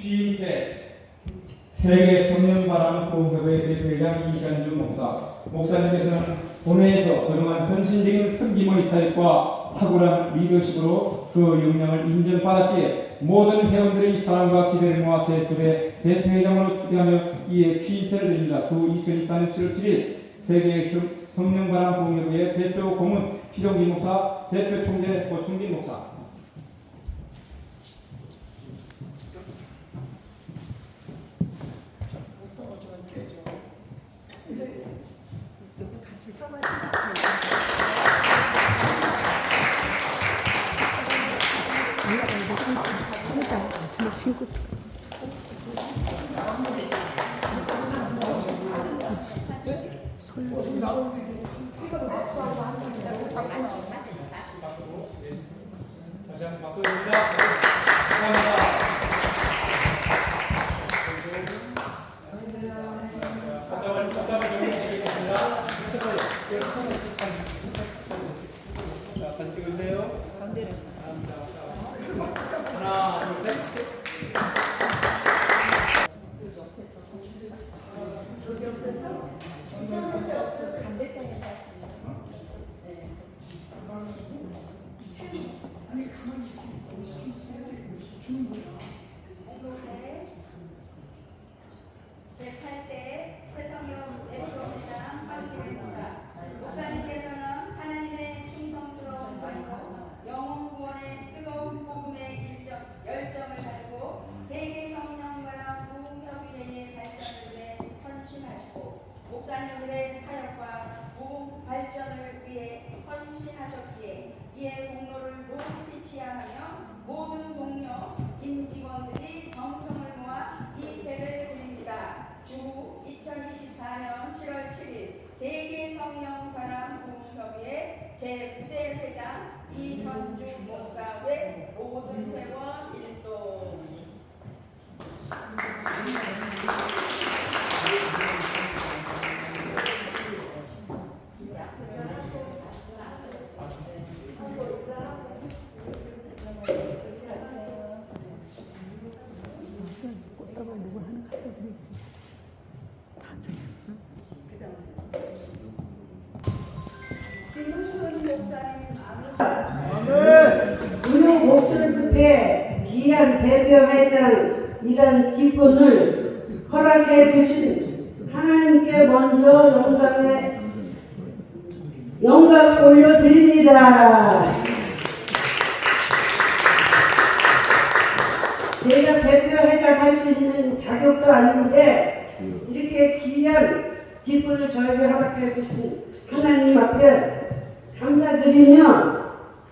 취임때 세계 성령바람 구호협회 대표회장 이전주 목사 목사님께서는 본회에서 그동안 헌신적인 섬김의 사역과 탁월한 리더십으로 그 역량을 인정받았기에 모든 회원들의 사랑과 기대를 모아 제9대 대표회장으로 투표하며 이에 취임표를 드립니다. 구 2024년 7월 7일 세계 성령바람 공협회 대표 공은 피종기 목사, 대표 총재 고충기 목사. 다시 한번 박수 드립니다. 감사합니다. 답답을 답답을 정리해드리겠습니다. 하나, 둘, 셋. 제8대 세성역 대표회장 황기래 목사 목사님께서는 하나님의 충성스러운 종으로 영혼 구원의 뜨거운 복음의 일정, 열정을 가지고 세계 성령과 부흥협의회의 발전을 위해 헌신하시고 목사님들의 사역과 부흥 발전을 위해 헌신하셨기에 이에 공로를 높이 치하하며 모든 동료 임직원들이 정성을 모아 이 패를 드립니다. 주 2024년 7월 7일 세계 성령 관람 부흥협의회 제9대 회장 이선주 목사 외 모든 회원 일동 우리 목줄 끝에 귀한 대표회장 이런 직분을 허락해 주신 하나님께 먼저 영광을 올려드립니다. 제가 대표회장 할 수 있는 자격도 아닌데 이렇게 귀한 직분을 저에게 허락해 주신 하나님 앞에 감사드리며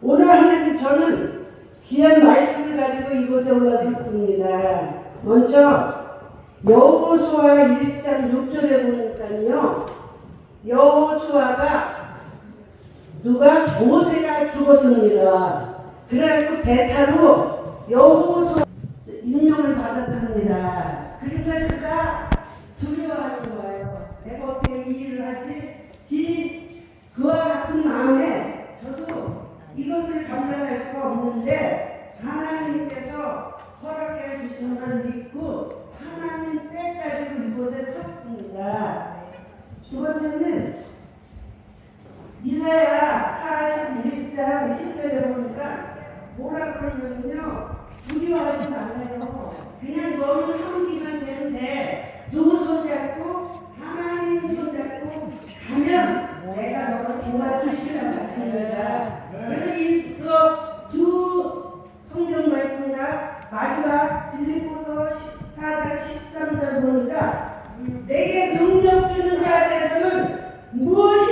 오늘 하나님 저는 귀한 말씀을 가지고 이곳에 올라섰습니다. 먼저 여호수아 1장 6절에 보니까요. 여호수아가 누가 모세가 죽었습니다. 그래갖고 대타로 여호수아 임명을 받았습니다. 그래서 그가 두려워하는 거예요. 내가 어떻게 이 일을 하지? 지 그와 같은 마음에 저도 이것을 감당할 수가 없는데 하나님께서 허락해 주신 걸 믿고 하나님 빼가지고 이곳에 섰습니다. 두 번째는 이사야 41장 10절에 보니까 뭐라 그러냐면요. 두려워하지 말아요. 그냥 너는 섬기면 되는데 누구 손잡고 하나님 손잡고 가면 내가 너를 도와주시라 말씀입니다. 그래서 성경 말씀과 마지막 빌립보서 14장 13절 보니까 내게 능력 주는 자에 대해서는 무엇이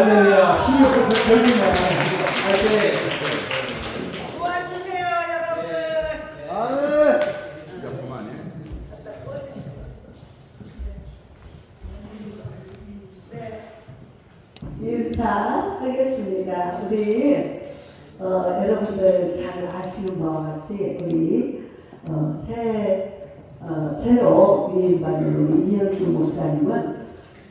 할렐루야. 힘이 없고 별명이 나요. 도와주세요, 여러분. 네. 아멘. 진짜 그만해. 인사하겠습니다. 우리 어, 여러분들 잘 아시는 바와 같이 우리 어, 새 어, 새로 위임받는 우리 이현주 목사님은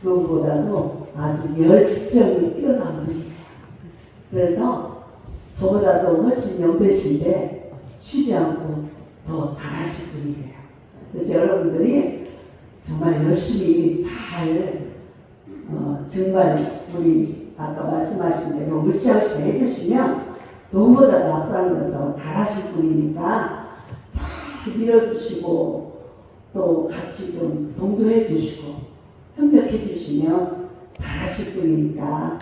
누구보다도 아주 열정이 뛰어난 분이에요. 그래서 저보다도 훨씬 연배신데 쉬지 않고 더 잘하실 분이에요. 그래서 여러분들이 정말 열심히 잘 어, 정말 우리 아까 말씀하신 대로 으쌰으쌰 해주시면 누구보다도 앞장서서 잘하실 분이니까 잘 밀어주시고 또 같이 좀 동도해 주시고 협력해 주시면 잘하실 분이니까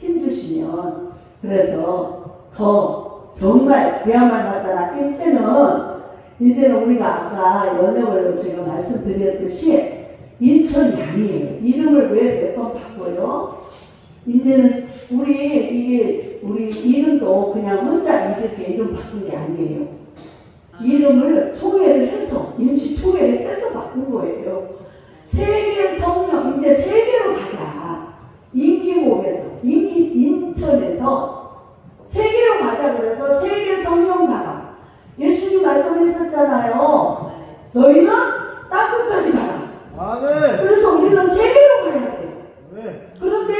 힘주시면 그래서 더 정말 그야말로 하다가 이제는 이제는 우리가 아까 연역을 제가 말씀드렸듯이 인천이 아니에요. 이름을 왜 몇 번 바꿔요? 이제는 우리 이게 우리 이름도 그냥 혼자 이렇게 이름 바꾼 게 아니에요. 이름을 총회를 해서 임시 총회를 해서 바꾼 거예요. 세계 성령 이제 세계로 가자. 임기목에서 임기 인천에서 세계로 가자 그래서 세계 성령 가라. 예수님 말씀하셨잖아요. 너희는 땅끝까지 가라. 아멘. 그래서 우리는 세계로 가야 돼요. 네. 그런데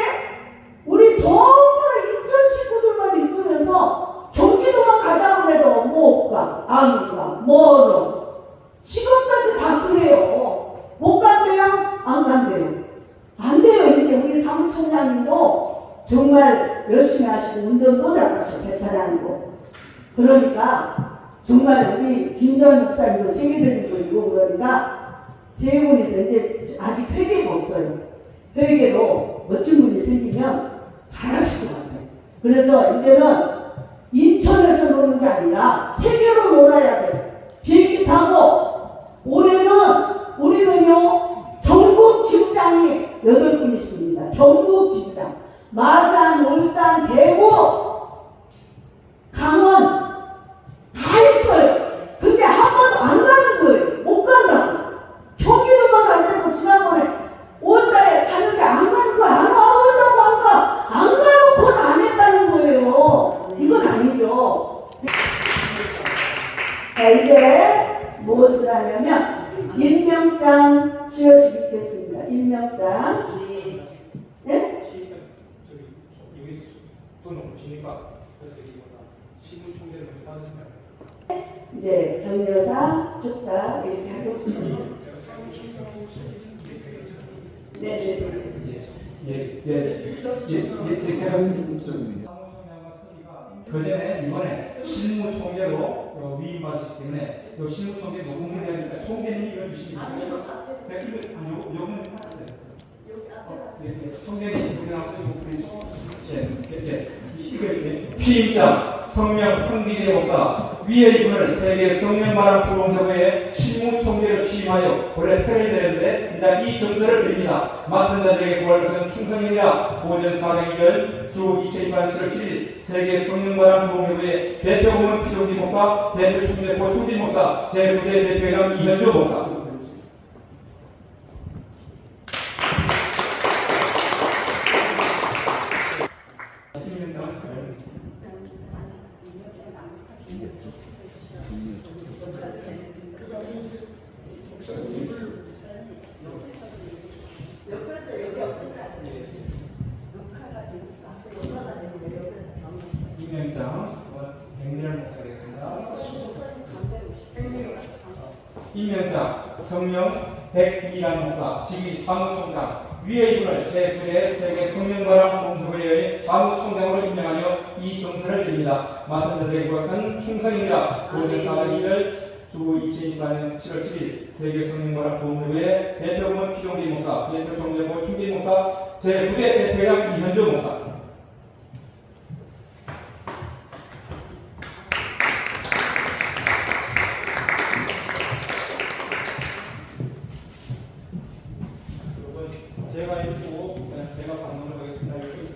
우리 전부 다 인천 식구들만 있으면서 경기도만 가자고 해도 못 가, 안 가, 멀어. 지금까지 다 그래요. 못 간대요? 안 간대요. 안 돼요. 이제 우리 사무총장님도 정말 열심히 하시고 운전도 잘하시고 배탈하고 그러니까 정말 우리 김전 목사님도 세계적인 분이고 그러니까 세 분이서 이제 아직 회계가 없어요. 회계로 멋진 분이 생기면 잘하실 것 같아요. 그래서 이제는 인천에서 노는 게 아니라 세계로 놀아야 돼. 비행기 타고 올해는 우리는요 전국 지부장이 여덟 분 있습니다. 전국 지부장 마산, 울산, 대구, 강원 다 있어요. 근데 한 번도 안 가는 거예요. 못 간다고. 경기도만 가자고 지난번에 5월달에 가는데 안 가는 거야. 안 와, 올다고 안 가. 안 가놓고는 안 했다는 거예요. 이건 아니죠. 자, 이제 무엇을 하냐면, 임명장 수여식 있겠습니다. 임명장. 네? 저기 여기 돈 없으니까 그래서 신문 총대를 먼저 받으시면 이제 경려사, 축사 이렇게 하겠습니다. 네네. 예, 예, 예, 예, 제- 제가 사무총장과 승리가 그 전에 이번에 실무총재로 어, 위임받으시기 때문에 요 실무총재 녹음을 해야 되니까 총재님이 읽어주시면 됩니다. 제가 이거 아니 요 요거는 하세요. 어, 예, 예. 총재님 여기 이 이렇게 취임장 성명 황비대 목사 위에 이분을 세계 성명바람 구공협회의 실무총재로 취임하여 원래 내는데 일단 이 정서를 드립니다. 맡은 자들에게 구할 것은 충성이라 오전 4장 2절 주 2024년 7월 7일 세계 성명바람 구공협회의 대표고문 피종기 목사 대표 총재 고충진 목사 제9대 대표회장 이현주 목사 임명장 백미란 목사가 되겠습니다. 임명장 성명 백미란 목사 직위 사무총장 위에 이분을 제9대 세계 성명가람 공협회의 사무총장으로 임명하여 이 정서를 드립니다. 맡은 자들의 것은 충성입니다. 4월 2절 주 2024년 7월 7일 세계 성명가람 공협회 대표부문 피종기 목사 대표 총재고 충기 목사 제9대 대표장 이현주 목사 제가 읽고 그냥 제가 방문을 하겠습니다. 여기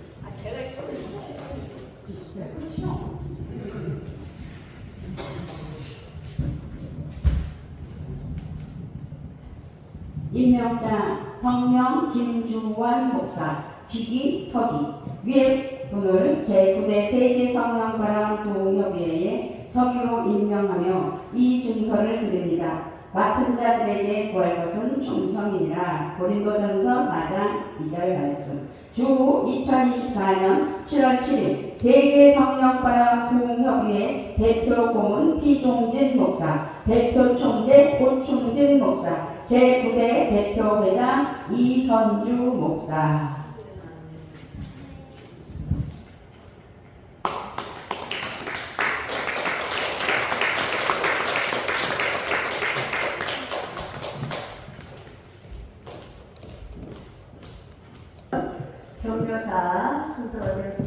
임명장 성명 김주환 목사 직위 서기 위에 분을 제9대 세계 성명바람 부흥협의회의 서기로 임명하며 이 증서를 드립니다. 맡은 자들에게 구할 것은 충성이니라. 고린도전서 4장 2절 말씀. 주 2024년 7월 7일 세계 성령바람 부흥협의회 대표 고문 피종진 목사, 대표 총재 고충진 목사, 제9대 대표 회장 이현주 목사.